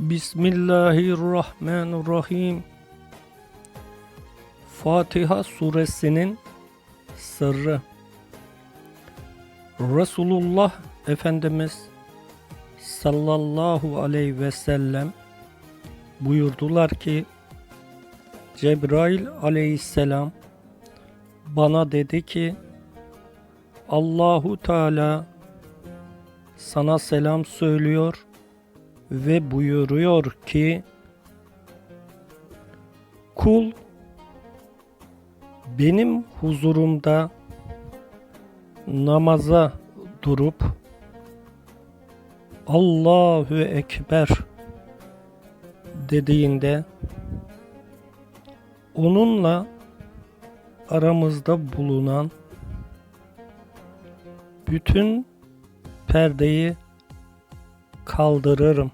Bismillahirrahmanirrahim. Fatiha suresinin sırrı. Resulullah Efendimiz sallallahu aleyhi ve sellem buyurdular ki Cebrail aleyhisselam bana dedi ki Allahu Teala sana selam söylüyor ve buyuruyor ki kul benim huzurumda namaza durup Allahu Ekber dediğinde onunla aramızda bulunan bütün perdeyi kaldırırım.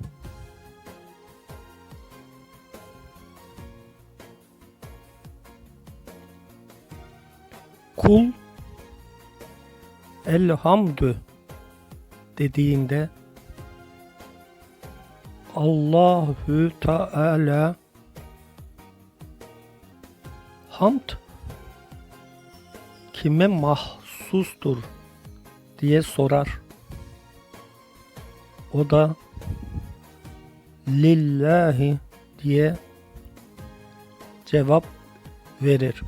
Kul elhamdü dediğinde Allahü Teala hamd kime mahsustur diye sorar. O da lillahi diye cevap verir.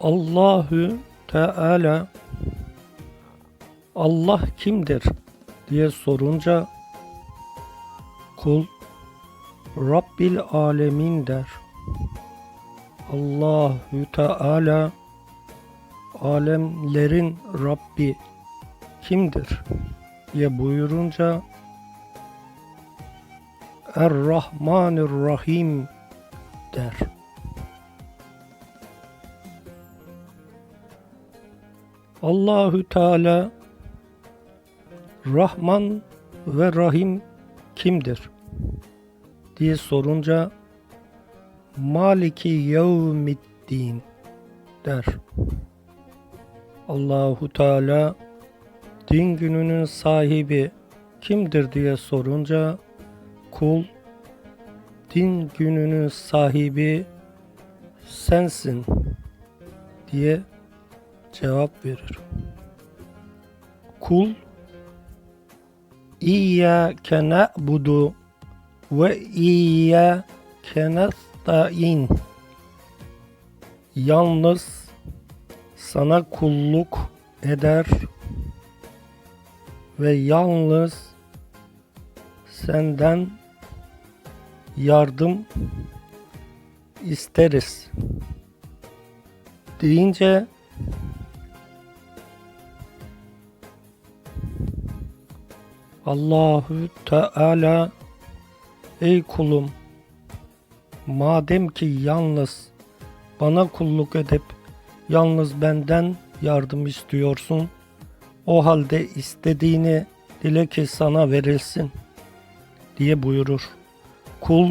Allahü Teala Allah kimdir diye sorunca kul Rabbil Alemin der. Allahü Teala alemlerin Rabbi kimdir diye buyurunca Er-Rahmanir-Rahim der. Allahü Teala Rahman ve Rahim kimdir diye sorunca Maliki Yevmiddin der. Allahu Teala din gününün sahibi kimdir diye sorunca kul din gününün sahibi sensin diye cevap verir. Kul İyyâke na'budu ve iyyâke nesta'in Yalnız sana kulluk eder ve yalnız senden yardım isteriz deyince Allahü Teala ey kulum madem ki yalnız bana kulluk edip yalnız benden yardım istiyorsun o halde istediğini dile ki sana verilsin diye buyurur. Kul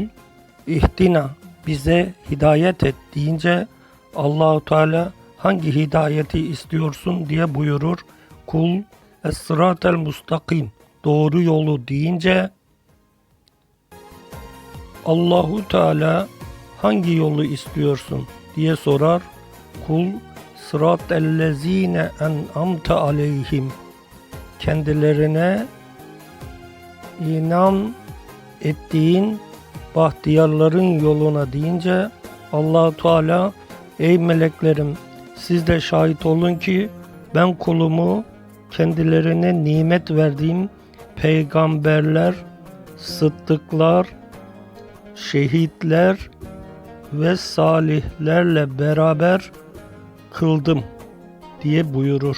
ihtina bize hidayet et deyince Allahu Teala hangi hidayeti istiyorsun diye buyurur. Kul es-sıratel mustakim doğru yolu deyince Allahu Teala hangi yolu istiyorsun diye sorar. Kul sırat ellezine en'amte aleyhim kendilerine inan ettiğin bahtiyarların yoluna deyince allah Teala ey meleklerim siz de şahit olun ki ben kulumu kendilerine nimet verdiğim peygamberler, sıddıklar, şehitler ve salihlerle beraber kıldım diye buyurur.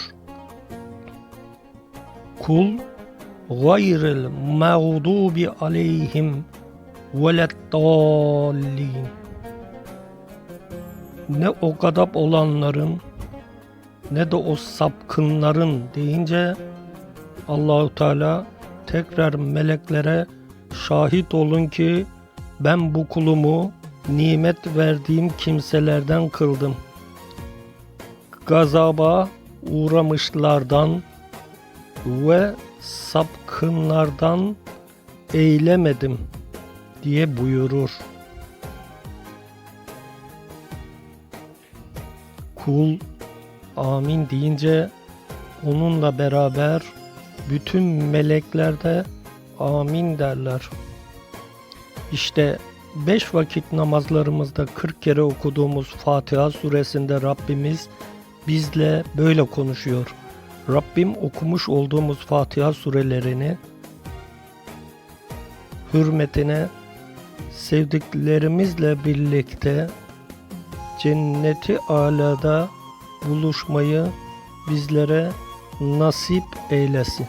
Kul gayril mağdubi aleyhim veleddallin ne o gadap olanların ne de o sapkınların deyince Allahu Teala tekrar meleklere şahit olun ki ben bu kulumu nimet verdiğim kimselerden kıldım. Gazaba uğramışlardan ve sapkınlardan eylemedim diye buyurur. Kul amin deyince onunla beraber bütün melekler de amin derler. İşte beş vakit namazlarımızda 40 kere okuduğumuz Fatiha suresinde Rabbimiz bizle böyle konuşuyor. Rabbim okumuş olduğumuz Fatiha surelerini hürmetine sevdiklerimizle birlikte cenneti alada buluşmayı bizlere nasip eylesin.